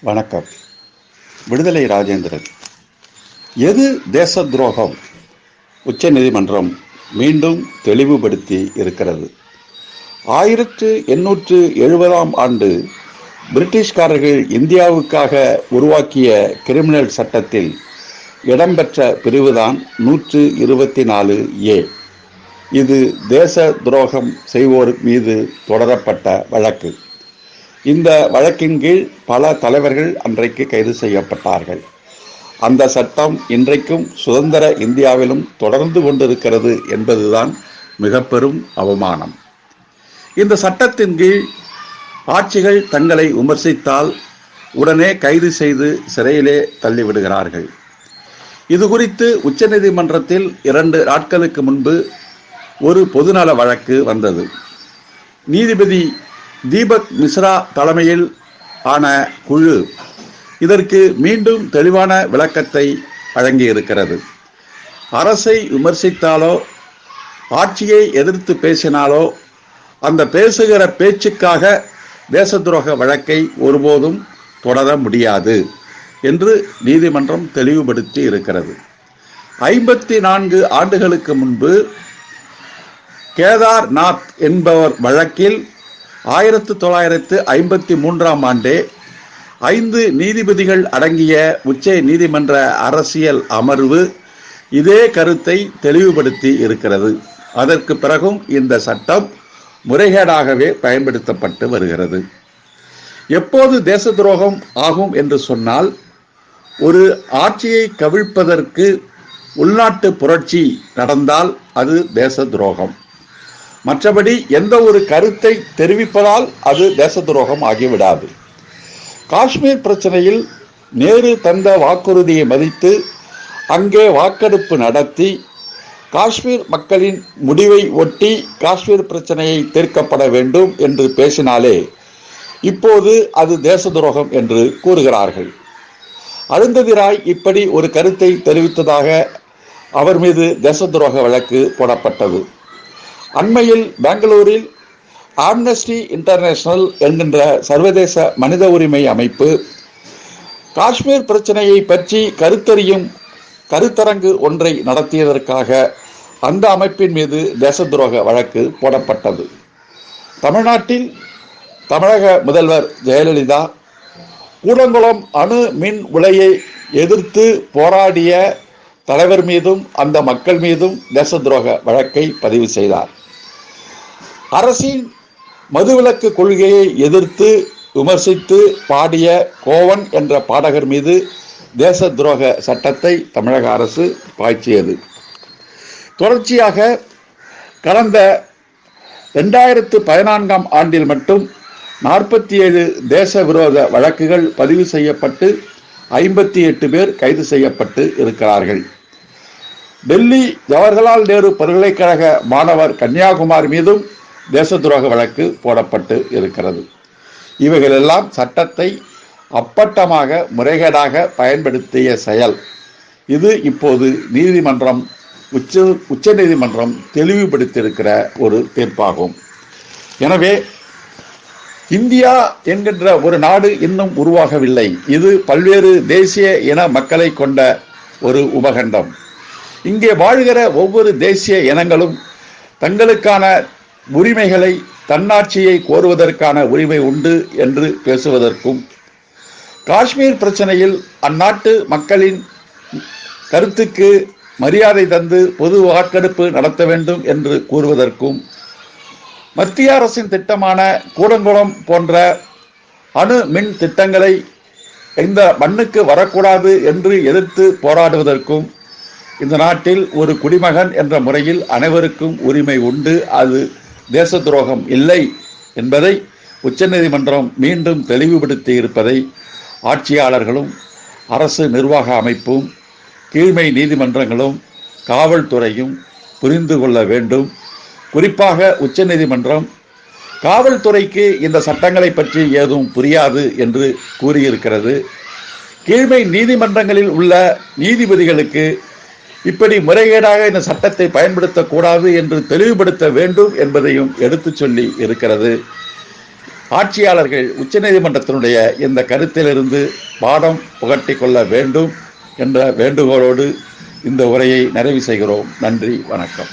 வணக்கம். விடுதலை ராஜேந்திரன். எது தேச துரோகம் உச்ச நீதிமன்றம் மீண்டும் தெளிவுபடுத்தி இருக்கிறது. ஆயிரத்து எண்ணூற்று எழுபதாம் ஆண்டு பிரிட்டிஷ்காரர்கள் இந்தியாவுக்காக உருவாக்கிய கிரிமினல் சட்டத்தில் இடம்பெற்ற பிரிவுதான் நூற்று இருபத்தி நாலு ஏ. இது தேச துரோகம் செய்வோர் மீது தொடரப்பட்ட வழக்கு. இந்த வழக்கின் கீழ் பல தலைவர்கள் அன்றைக்கு கைது செய்யப்பட்டார்கள். அந்த சட்டம் இன்றைக்கும் சுதந்திர இந்தியாவிலும் தொடர்ந்து கொண்டிருக்கிறது என்பதுதான் மிக பெரும் அவமானம். இந்த சட்டத்தின் கீழ் ஆட்சிகள் தங்களை விமர்சித்தால் உடனே கைது செய்து சிறையிலே தள்ளிவிடுகிறார்கள். இது குறித்து உச்சநீதிமன்றத்தில் இரண்டு நாட்களுக்கு முன்பு ஒரு பொதுநல வழக்கு வந்தது. நீதிபதி தீபக் மிஸ்ரா தலைமையில் ஆன குழு இதற்கு மீண்டும் தெளிவான விளக்கத்தை வழங்கியிருக்கிறது. அரசை விமர்சித்தாலோ ஆட்சியை எதிர்த்து பேசினாலோ அந்த பேசுகிற பேச்சுக்காக தேச துரோக வழக்கை ஒருபோதும் தொடர முடியாது என்று நீதிமன்றம் தெளிவுபடுத்தி இருக்கிறது. ஐம்பத்தி நான்கு ஆண்டுகளுக்கு முன்பு கேதார்நாத் என்பவர் வழக்கில் ஆயிரத்து தொள்ளாயிரத்து ஐம்பத்தி மூன்றாம் ஆண்டே ஐந்து நீதிபதிகள் அடங்கிய உச்ச நீதிமன்ற அரசியல் அமர்வு இதே கருத்தை தெளிவுபடுத்தி இருக்கிறது. அதற்கு பிறகும் இந்த சட்டம் முறைகேடாகவே பயன்படுத்தப்பட்டு வருகிறது. எப்போது தேச துரோகம் ஆகும் என்று சொன்னால் ஒரு ஆட்சியை கவிழ்ப்பதற்கு உள்நாட்டு புரட்சி நடந்தால் அது தேச துரோகம். மற்றபடி எந்த ஒரு கருத்தை தெரிவிப்பதால் அது தேச துரோகம் ஆகிவிடாது. காஷ்மீர் பிரச்சனையில் நேரு தந்த வாக்குறுதியை மதித்து அங்கே வாக்கெடுப்பு நடத்தி காஷ்மீர் மக்களின் முடிவை ஒட்டி காஷ்மீர் பிரச்சனையை தீர்க்கப்பட வேண்டும் என்று பேசினாலே இப்போது அது தேச துரோகம் என்று கூறுகிறார்கள். அருந்ததி ராய் இப்படி ஒரு கருத்தை தெரிவித்ததாக அவர் மீது தேச துரோக வழக்கு போடப்பட்டது. அண்மையில் பெங்களூரில் ஆம்னஸ்டி இன்டர்நேஷனல் என்கின்ற சர்வதேச மனித உரிமை அமைப்பு காஷ்மீர் பிரச்சனையை பற்றி கருத்தறியும் கருத்தரங்கு ஒன்றை நடத்தியதற்காக அந்த அமைப்பின் மீது தேச துரோக வழக்கு போடப்பட்டது. தமிழ்நாட்டில் தமிழக முதல்வர் ஜெயலலிதா கூடங்குளம் அணு மின் உலையை எதிர்த்து போராடிய தலைவர் மீதும் அந்த மக்கள் மீதும் தேச துரோக வழக்கை பதிவு செய்தார். அரசின் மதுவிலக்கு கொள்கையை எதிர்த்து விமர்சித்து பாடிய கோவன் என்ற பாடகர் மீது தேச துரோக சட்டத்தை தமிழக அரசு பாய்ச்சியது. தொடர்ச்சியாக கடந்த ரெண்டாயிரத்து பதினான்காம் ஆண்டில் மட்டும் நாற்பத்தி ஏழு தேச விரோத வழக்குகள் பதிவு செய்யப்பட்டு ஐம்பத்தி எட்டு பேர் கைது செய்யப்பட்டு இருக்கிறார்கள். டெல்லி ஜவஹர்லால் நேரு பல்கலைக்கழக மாணவர் கன்னியாகுமார் மீதும் தேச துரோக வழக்கு போடப்பட்டு இருக்கிறது. இவைகளெல்லாம் சட்டத்தை அப்பட்டமாக முறைகேடாக பயன்படுத்திய செயல். இது இப்போது நீதிமன்றம் உச்ச உச்ச நீதிமன்றம் தெளிவுபடுத்தியிருக்கிற ஒரு தீர்ப்பாகும். எனவே இந்தியா என்கின்ற ஒரு நாடு இன்னும் உருவாகவில்லை. இது பல்வேறு தேசிய இன மக்களை கொண்ட ஒரு உபகண்டம். இங்கே வாழ்கிற ஒவ்வொரு தேசிய இனங்களும் தங்களுக்கான உரிமைகளை தன்னாட்சியை கோருவதற்கான உரிமை உண்டு என்று பேசுவதற்கும் காஷ்மீர் பிரச்சனையில் அந்நாட்டு மக்களின் கருத்துக்கு மரியாதை தந்து பொது வாக்கெடுப்பு நடத்த வேண்டும் என்று கூறுவதற்கும் மத்திய அரசின் திட்டமான கூடங்குளம் போன்ற அணு மின் திட்டங்களை இந்த மண்ணுக்கு வரக்கூடாது என்று எதிர்த்து போராடுவதற்கும் இந்த நாட்டில் ஒரு குடிமகன் என்ற முறையில் அனைவருக்கும் உரிமை உண்டு. அது தேச துரோகம் இல்லை என்பதை உச்சநீதிமன்றம் மீண்டும் தெளிவுபடுத்தி இருப்பதை ஆட்சியாளர்களும் அரசு நிர்வாக அமைப்பும் கீழ்மை நீதிமன்றங்களும் காவல்துறையும் புரிந்து கொள்ள வேண்டும். குறிப்பாக உச்சநீதிமன்றம் காவல்துறைக்கு இந்த சட்டங்களை பற்றி ஏதும் புரியாது என்று கூறியிருக்கிறது. கீழ்மை நீதிமன்றங்களில் உள்ள நீதிபதிகளுக்கு இப்படி முறைகேடாக இந்த சட்டத்தை பயன்படுத்தக்கூடாது என்று தெளிவுபடுத்த வேண்டும் என்பதையும் எடுத்துச் சொல்லி இருக்கிறது. ஆட்சியாளர்கள் உச்சநீதிமன்றத்தினுடைய இந்த கருத்திலிருந்து பாடம் புகட்டிக் கொள்ள வேண்டும் என்ற வேண்டுகோளோடு இந்த உரையை நிறைவு செய்கிறோம். நன்றி வணக்கம்.